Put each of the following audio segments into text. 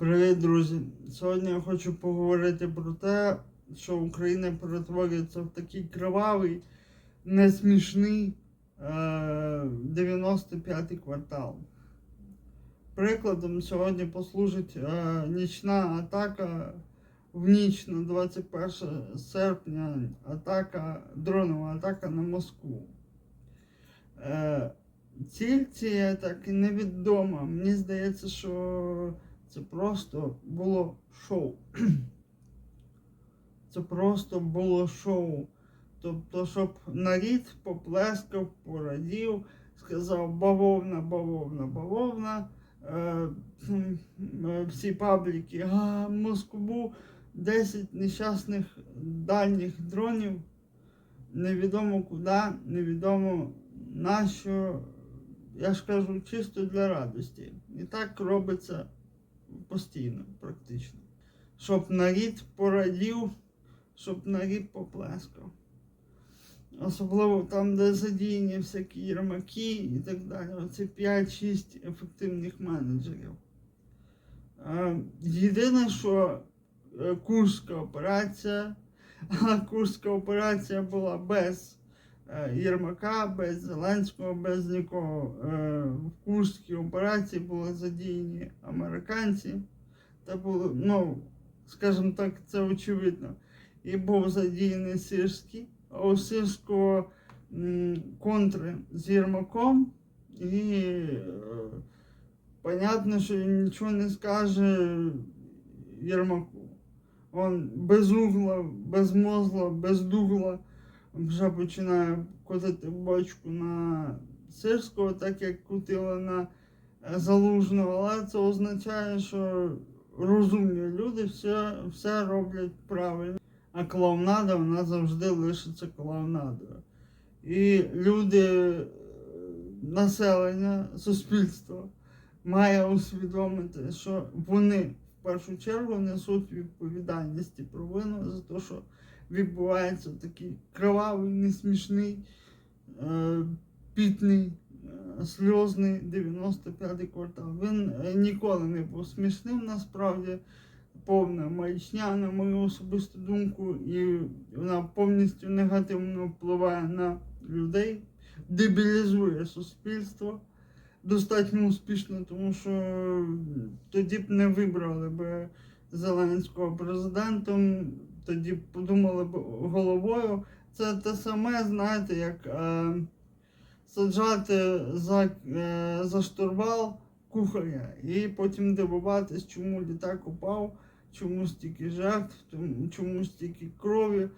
Привіт, друзі! Сьогодні я хочу поговорити про те, що Україна перетворюється в такий кривавий, несмішний е, 95-й квартал. Прикладом сьогодні послужить е, нічна атака в ніч на 21 серпня, атака, дронова атака на Москву. Е, ціль цієї атаки невідома. Мені здається, що це просто було шоу. Це просто було шоу. Тобто, щоб нарід поплескав, порадів, сказав бавовна, бавовна, бавовна. Е, е, всі пабліки, а Москву 10 нещасних дальніх дронів. Невідомо куди, невідомо на що. Я ж кажу, чисто для радості. І так робиться постійно, практично. Щоб нарід порадів, щоб нарід поплескав. Особливо там, де задіяні всякі ярмаки і так далі. Оце 5-6 ефективних менеджерів. Єдине, що е, Курська операція, а Курська операція була без Єрмака, без Зеленського, без нікого. Е, В Курській операції були задіяні американці. Та було, ну, скажімо так, це очевидно. І був задіяний Сирський, а у Сирського контри з Єрмаком. І е, понятно, що він нічого не скаже Єрмаку. Он без угла, без мозла, без дугла вже починає котити бочку на Сирського, так як крутила на е, Залужного, але це означає, що розумні люди все, все роблять правильно. А клоунада вона завжди лишиться клоунадою. І люди, е, населення, суспільство має усвідомити, що вони в першу чергу несуть відповідальність і провину за те, що відбувається такий кривавий, несмішний, е, пітний, е, сльозний 95-й квартал. Він е, ніколи не був смішним насправді. Повна маячня, на мою особисту думку, і вона повністю негативно впливає на людей, дебілізує суспільство достатньо успішно, тому що тоді б не вибрали б Зеленського президентом, тоді подумали б головою. Це те саме, знаєте, як е, саджати за, е, за штурвал кухаря і потім дивуватись, чому літак упав, чому стільки жертв, чому- стільки крові.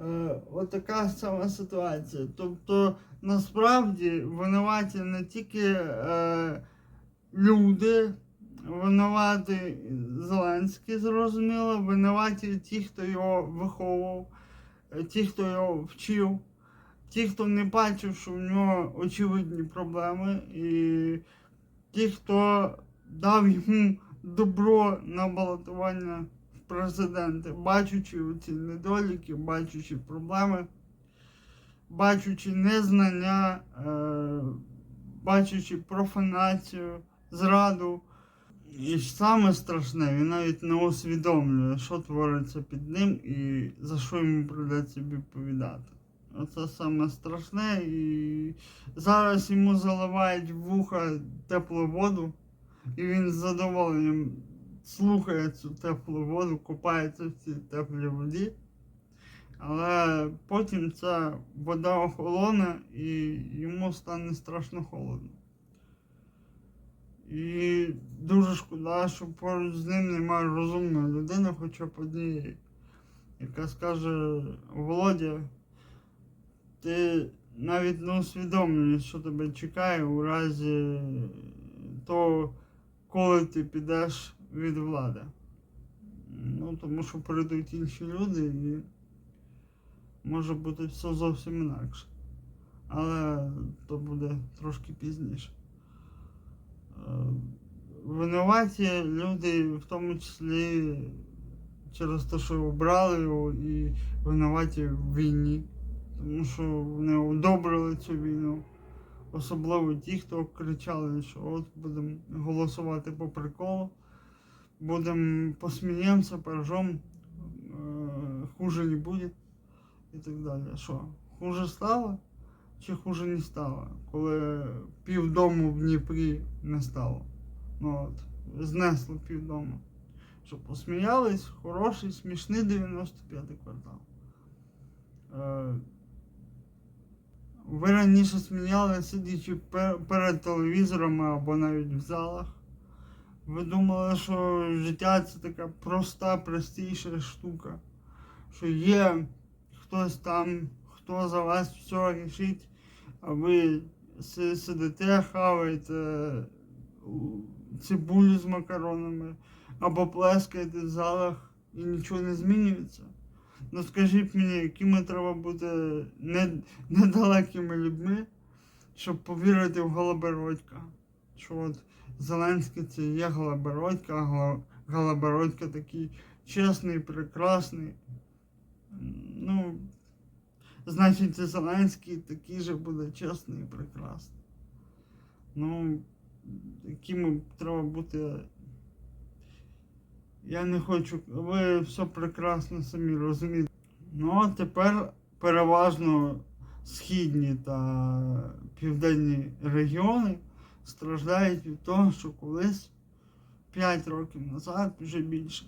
Е, отака сама ситуація. Тобто, насправді винуваті не тільки е, люди, винуваті Зеленський, зрозуміло, винуваті ті, хто його виховував, е, ті, хто його вчив, ті, хто не бачив, що в нього очевидні проблеми, і ті, хто дав йому добро на балотування в президенти, бачучи ці недоліки, бачучи проблеми, бачучи незнання, е, бачучи профанацію, зраду. І саме страшне, він навіть не усвідомлює, що твориться під ним і за що йому прийдеться відповідати. Оце саме страшне. І зараз йому заливають вуха теплу воду, і він з задоволенням слухає цю теплу воду, купається в цій теплій воді. Але потім ця вода охолоне і йому стане страшно холодно. І дуже шкода, що поруч з ним немає розумної людини, хоча б однієї, яка скаже, Володя, ти навіть не усвідомлюєш, що тебе чекає у разі того, коли ти підеш від влади. Ну, тому що прийдуть інші люди і може бути все зовсім інакше. Але то буде трошки пізніше. Е, Винуваті люди, в тому числі через те, що обрали його і винуваті в війні, тому що вони одобрили цю війну. Особливо ті, хто кричали, що от будемо голосувати по приколу. будем посмеемся, поржем, э, хуже не будет і так далі. Що, хуже стало? Чи хуже не стало, коли півдому в Дніпрі не стало? Ну от, знесло півдому. Що посміялись, хороший, смішний 95-й квартал. Е, ви раніше сміялися, сидячи пе- перед телевізорами або навіть в залах. Ви думали, що життя це така проста, простіша штука. Що є хтось там, хто за вас все рішить, а ви сидите, хаваєте у, цибулю з макаронами або плескаєте в залах і нічого не змінюється. Ну скажіть мені, якими треба бути недалекими людьми, щоб повірити в Голобородька. Що от Зеленський це є Голобородька, а Голобородька такий чесний, прекрасний. Ну, значить, Зеленський такий же буде чесний і прекрасний. Ну, якими треба бути. Я не хочу, ви все прекрасно самі розумієте. Ну, а тепер переважно східні та південні регіони страждають від того, що колись 5 років назад, вже більше,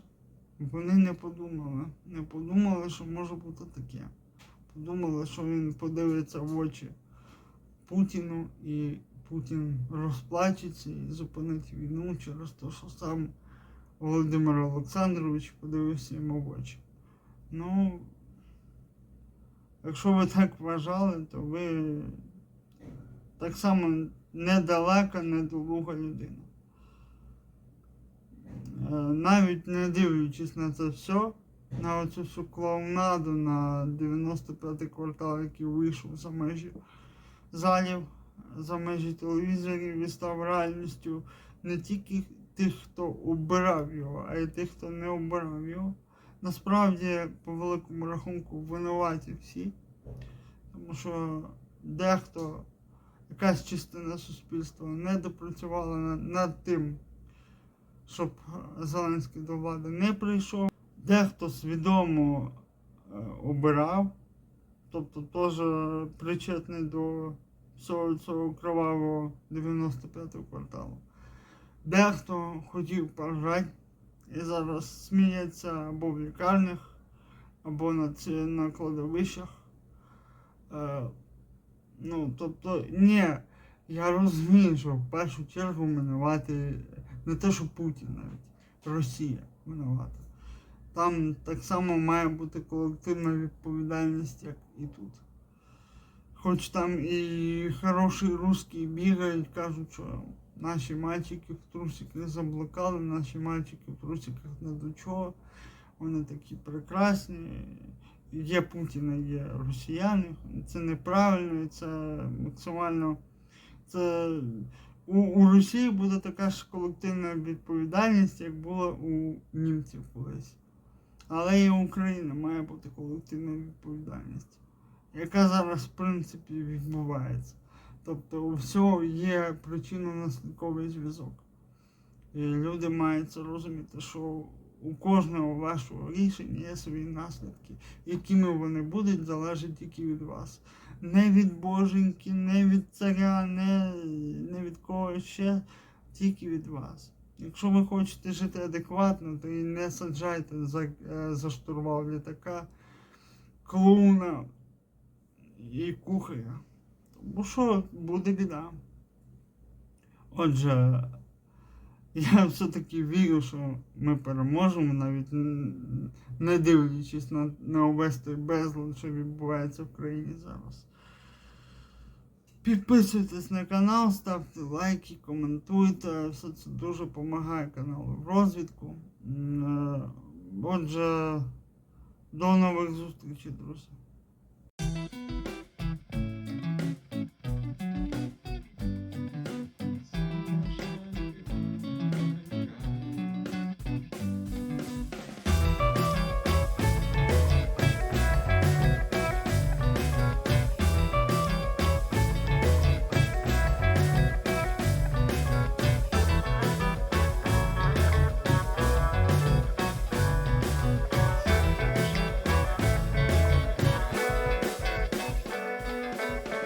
вони не подумали. Не подумали, що може бути таке. Подумали, що він подивиться в очі Путіну і Путін розплачеться і зупинить війну через те, що сам Володимир Олександрович подивився йому в очі. Ну, якщо ви так вважали, то ви так само недалека, недолуга людина. Е, Навіть не дивлячись на це все, на оцю всю клоунаду на 95-й квартал, який вийшов за межі залів, за межі телевізорів і став реальністю не тільки тих, хто обирав його, а й тих, хто не обирав його. Насправді, по великому рахунку, винуваті всі. Тому що дехто, якась частина суспільства не допрацювала над, тим, щоб Зеленський до влади не прийшов. Дехто свідомо е, обирав, тобто теж причетний до всього цього кровавого 95-го кварталу. Дехто хотів поржати і зараз сміється або в лікарнях, або на, ці, на кладовищах. Е, ну, тобто, ні, я розумію, що в першу чергу винувати не те, що Путін навіть, Росія винувата. Там так само має бути колективна відповідальність, як і тут. Хоч там і хороші русські бігають, кажуть, що наші мальчики в трусиках заблукали, наші мальчики в трусиках не до чого. Вони такі прекрасні. Є Путіна, є росіяни. Це неправильно, це максимально. Це у, у Росії буде така ж колективна відповідальність, як була у німців колись. Але і Україна має бути колективна відповідальність, яка зараз в принципі відбувається. Тобто у всього є причинно-наслідковий зв'язок. І люди мають це розуміти, що у кожного вашого рішення є свої наслідки, якими вони будуть, залежить тільки від вас. Не від боженьки, не від царя, не, не від когось ще, тільки від вас. Якщо ви хочете жити адекватно, то і не саджайте за, е, за штурвал літака, клоуна і кухаря. Бо що буде біда. Отже, я все-таки вірю, що ми переможемо, навіть не дивлячись на, на увесь той безлад, що відбувається в країні зараз. Підписуйтесь на канал, ставте лайки, коментуйте. Все це дуже допомагає каналу в розвідку. Е, Отже, до нових зустрічей, друзі.